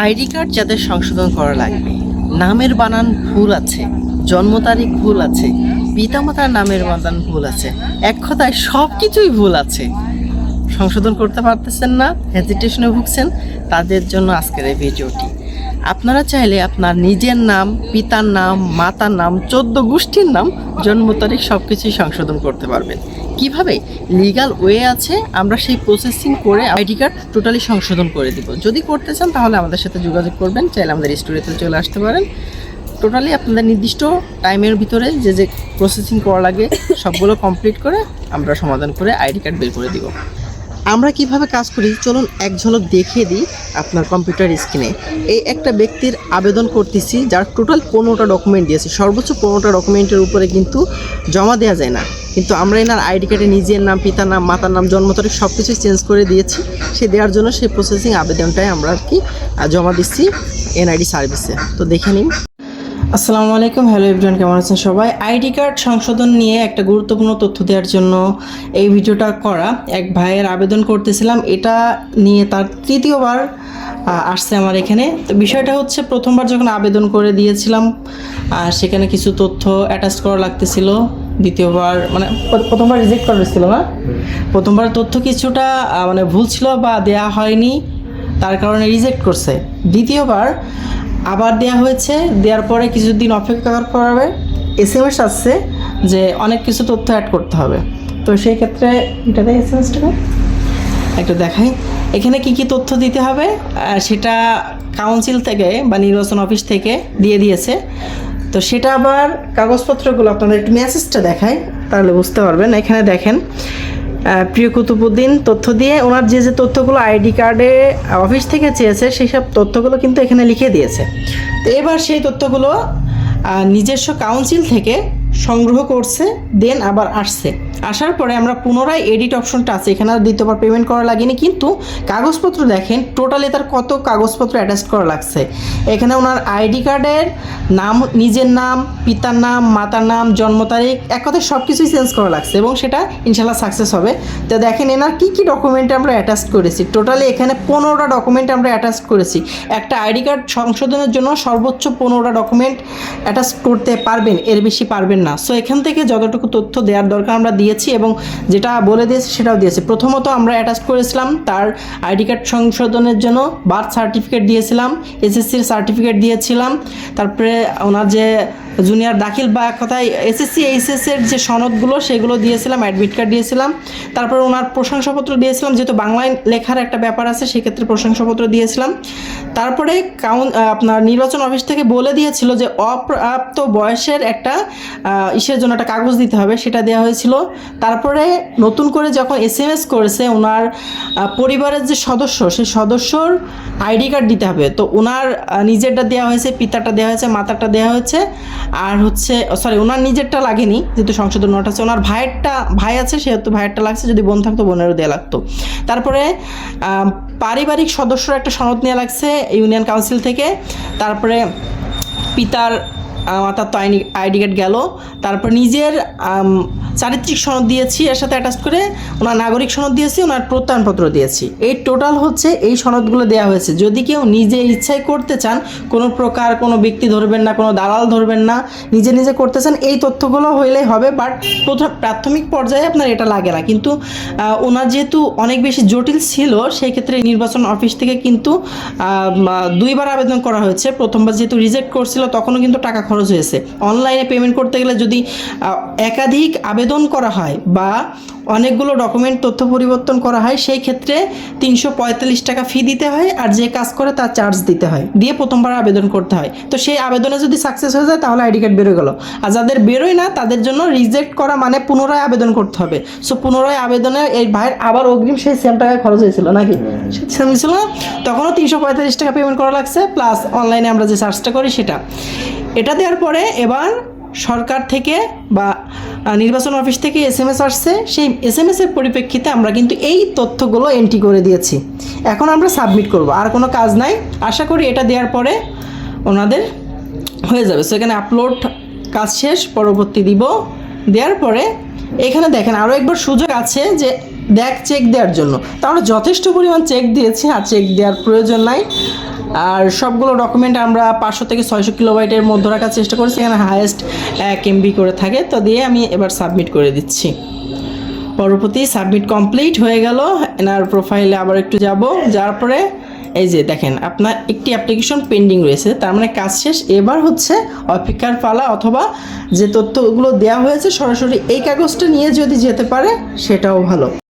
ID card যাদের সংশোধন করা লাগবে। নামের বানান ভুল আছে, জন্ম তারিখ ভুল আছে, পিতামাতার নামের বানান ভুল আছে, এক কথায় সব কিছুই ভুল আছে। সংশোধন করতে পারতেছেন না হেজিটেশনে ভুগছেন, তাদের জন্য আজকের এই ভিডিওটি। আপনারা চাইলে আপনার নিজের নাম, পিতার নাম, মাতার নাম, চোদ্দ গোষ্ঠীর নাম, জন্ম তারিখ সব কিছুই সংশোধন করতে পারবেন। কীভাবে? লিগাল ওয়ে আছে, আমরা সেই প্রসেসিং করে আইডি কার্ড টোটালি সংশোধন করে দিব। যদি করতে চান, তাহলে আমাদের সাথে যোগাযোগ করবেন, চাইলে আমাদের স্টোরিতে চলে আসতে পারেন। টোটালি আপনাদের নির্দিষ্ট টাইমের ভিতরে যে যে প্রসেসিং করা লাগে সবগুলো কমপ্লিট করে আমরা সমাধান করে আইডি কার্ড বের করে দিব। আমরা কীভাবে কাজ করি, চলুন এক ঝলক দেখিয়ে দিই আপনার কম্পিউটার স্ক্রিনে। এই একটা ব্যক্তির আবেদন করতেছি, যার টোটাল পনেরোটা ডকুমেন্ট দিয়েছে। সর্বোচ্চ পনেরোটা ডকুমেন্টের উপরে কিন্তু জমা দেওয়া যায় না। কিন্তু আমরা এনার আইডি কার্ডে নিজের নাম, পিতার নাম, মাতার নাম, জন্ম তারিখ সব কিছুই চেঞ্জ করে দিয়েছি। সে দেওয়ার জন্য সেই প্রসেসিং আবেদনটাই আমরা আর কি জমা দিচ্ছি এনআইডি সার্ভিসে। তো দেখে নিন। আসসালামু আলাইকুম, হ্যালো এভরিওয়ান, কেমন আছেন সবাই? আইডি কার্ড সংশোধন নিয়ে একটা গুরুত্বপূর্ণ তথ্য দেওয়ার জন্য এই ভিডিওটা করা। এক ভাইয়ের আবেদন করতেছিলাম, এটা নিয়ে তার তৃতীয়বার আসছে আমার এখানে। তো বিষয়টা হচ্ছে, প্রথমবার যখন আবেদন করে দিয়েছিলাম সেখানে কিছু তথ্য অ্যাটাচ করা লাগতেছিল। দ্বিতীয়বার মানে প্রথমবার রিজেক্ট করা হয়েছিল না? প্রথমবার তথ্য কিছুটা মানে ভুল ছিল বা দেয়া হয়নি, তার কারণে রিজেক্ট করছে। দ্বিতীয়বার আবার দেয়া হয়েছে দেওয়ার পরে কিছুদিন অপেক্ষা করার পরে এস এম এস আসছে যে অনেক কিছু তথ্য অ্যাড করতে হবে। তো সেই ক্ষেত্রে এটা দেয় এস এম এসটা একটু দেখাই। এখানে কি কি তথ্য দিতে হবে? সেটা কাউন্সিল থেকে বা নির্বাচন অফিস থেকে দিয়ে দিয়েছে। তো সেটা আবার কাগজপত্রগুলো, আপনাদের একটু মেসেজটা দেখায় তাহলে বুঝতে পারবেন। এখানে দেখেন প্রিয় কুতুবুদ্দিন তথ্য দিয়ে ওনার যে যে তথ্যগুলো আইডি কার্ডে অফিস থেকে চেয়েছে সেই সব তথ্যগুলো কিন্তু এখানে লিখে দিয়েছে। তো এবার সেই তথ্যগুলো নিজস্ব কাউন্সিল থেকে সংগ্রহ করছে দেন আবার আসছে। আসার পরে আমরা পুনরায় এডিট অপশনটা আছে, এখানে আর দ্বিতীয়বার পেমেন্ট করা লাগেনি, কিন্তু কাগজপত্র দেখেন টোটালি তার কত কাগজপত্র অ্যাটাচ করা লাগছে। এখানে ওনার আইডি কার্ডের নাম, নিজের নাম, পিতার নাম, মাতার নাম, জন্ম তারিখ, এক কথায় সব কিছুই চেঞ্জ করা লাগছে এবং সেটা ইনশাল্লাহ সাকসেস হবে। তো দেখেন এনার কী কী ডকুমেন্ট আমরা অ্যাটাচ করেছি টোটালি এখানে পনেরোটা ডকুমেন্ট আমরা অ্যাটাচ করেছি। একটা আইডি কার্ড সংশোধনের জন্য সর্বোচ্চ পনেরোটা ডকুমেন্ট অ্যাটাচ করতে পারবেন, এর বেশি পারবেন না। সো এখান থেকে যতটুকু তথ্য দেওয়ার দরকার আমরা দিয়েছি এবং যেটা বলে দিয়েছি সেটাও দিয়েছি। প্রথমত আমরা অ্যাটাচ করেছিলাম তার আইডি কার্ড সংশোধনের জন্য বার্থ সার্টিফিকেট দিয়েছিলাম এসএসসির সার্টিফিকেট দিয়েছিলাম, তারপরে ওনার যে জুনিয়র দাখিল বা এক কথায় এসএসসি এইচএস এর যে সনদগুলো সেগুলো দিয়েছিলাম অ্যাডমিট কার্ড দিয়েছিলাম, তারপর ওনার প্রশংসাপত্র দিয়েছিলাম, যেহেতু বাংলায় লেখার একটা ব্যাপার আছে সেক্ষেত্রে প্রশংসাপত্র দিয়েছিলাম। তারপরে কাউন আপনার নির্বাচন অফিস থেকে বলে দিয়েছিল যে অপ্রাপ্ত বয়সের একটা ইসের জন্য একটা কাগজ দিতে হবে, সেটা দেওয়া হয়েছিল। তারপরে নতুন করে যখন এস এম এস করেছে, ওনার পরিবারের যে সদস্য, সেই সদস্যর আইডি কার্ড দিতে হবে। তো ওনার নিজেরটা দেওয়া হয়েছে পিতাটা দেওয়া হয়েছে, মাতারটা দেওয়া হয়েছে, আর হচ্ছে সরি ওনার নিজেরটা লাগেনি, যেহেতু সংশোধন নোট আছে। ওনার ভাইয়েরটা, ভাই আছে, সেহেতু ভাইয়েরটা লাগছে, যদি বোন থাকতো, বোনেরও দেওয়া লাগতো। তারপরে পারিবারিক সদস্যর একটা সনদ নেওয়া লাগছে ইউনিয়ন কাউন্সিল থেকে। তারপরে পিতার মাতার তো আইনি আইডি কার্ড গেল। তারপর নিজের চারিত্রিক সনদ দিয়েছি, এর সাথে অ্যাটাচ করে ওনার নাগরিক সনদ দিয়েছি, ওনার প্রত্যয়নপত্র দিয়েছি। এই টোটাল হচ্ছে এই সনদগুলো দেওয়া হয়েছে। যদি কেউ নিজে ইচ্ছায় করতে চান, কোনো প্রকার কোনো ব্যক্তি ধরবেন না, কোনো দালাল ধরবেন না, নিজে নিজে করতে চান, এই তথ্যগুলো হইলেই হবে বাট প্রথম প্রাথমিক পর্যায়ে আপনার এটা লাগে না। কিন্তু ওনার যেহেতু অনেক বেশি জটিল ছিল সেই ক্ষেত্রে নির্বাচন অফিস থেকে কিন্তু দুইবার আবেদন করা হয়েছে। প্রথমবার যেহেতু রিজেক্ট করছিল, তখনও কিন্তু টাকা খরচ হয়েছে। অনলাইনে পেমেন্ট করতে গেলে যদি একাধিক আবেদন করা হয় বা অনেকগুলো ডকুমেন্ট তথ্য পরিবর্তন করা হয় সেই ক্ষেত্রে তিনশো পঁয়তাল্লিশ টাকা ফি দিতে হয় আর যে কাজ করে তার চার্জ দিতে হয় দিয়ে প্রথমবার আবেদন করতে হয়। তো সেই আবেদনে যদি সাকসেস হয়ে যায় তাহলে আইডি কার্ড বেরোয় গেল। আর যাদের বেরোয় না তাদের জন্য রিজেক্ট করা মানে পুনরায় আবেদন করতে হবে। সো পুনরায় আবেদনে এই ভাইয়ের আবার অগ্রিম সেই সেম টাকায় খরচ হয়েছিল নাকি? সেম ছিল না? তখনও তিনশো পঁয়তাল্লিশ টাকা পেমেন্ট করা লাগছে প্লাস অনলাইনে আমরা যে চার্জটা করি সেটা। এটা দেওয়ার পরে এবার সরকার থেকে বা নির্বাচন অফিস থেকে এস এম এস আসছে। সেই এস এম এসের পরিপ্রেক্ষিতে আমরা কিন্তু এই তথ্যগুলো এন্ট্রি করে দিয়েছি। এখন আমরা সাবমিট করব। আর কোনো কাজ নাই। আশা করি এটা দেওয়ার পরে ওনাদের হয়ে যাবে। সো এখানে আপলোড কাজ শেষ, পরবর্তী দিব। দেওয়ার পরে এখানে দেখেন আরও একবার সুযোগ আছে যে দেখ চেক দেওয়ার জন্য। তা আমরা যথেষ্ট পরিমাণ চেক দিয়েছি, আর চেক দেওয়ার প্রয়োজন নাই। আর সবগুলো ডকুমেন্ট আমরা পাঁচশো থেকে ছয়শো কিলোবাইটের মধ্যে রাখার চেষ্টা করেছি, এখানে হায়েস্ট এক এমবি করে থাকে। তো দিয়ে আমি এবার সাবমিট করে দিচ্ছি। পরবর্তী সাবমিট কমপ্লিট হয়ে গেল, এনার প্রোফাইলে আবার একটু যাব। যার পরে, এই যে দেখেন, আপনার একটি অ্যাপ্লিকেশন পেন্ডিং রয়েছে, তার মানে কাজ শেষ। এবার হচ্ছে অপেক্ষার পালা অথবা যে তথ্যগুলো দেওয়া হয়েছে, সরাসরি এই কাগজটা নিয়ে যদি যেতে পারে, সেটাও ভালো।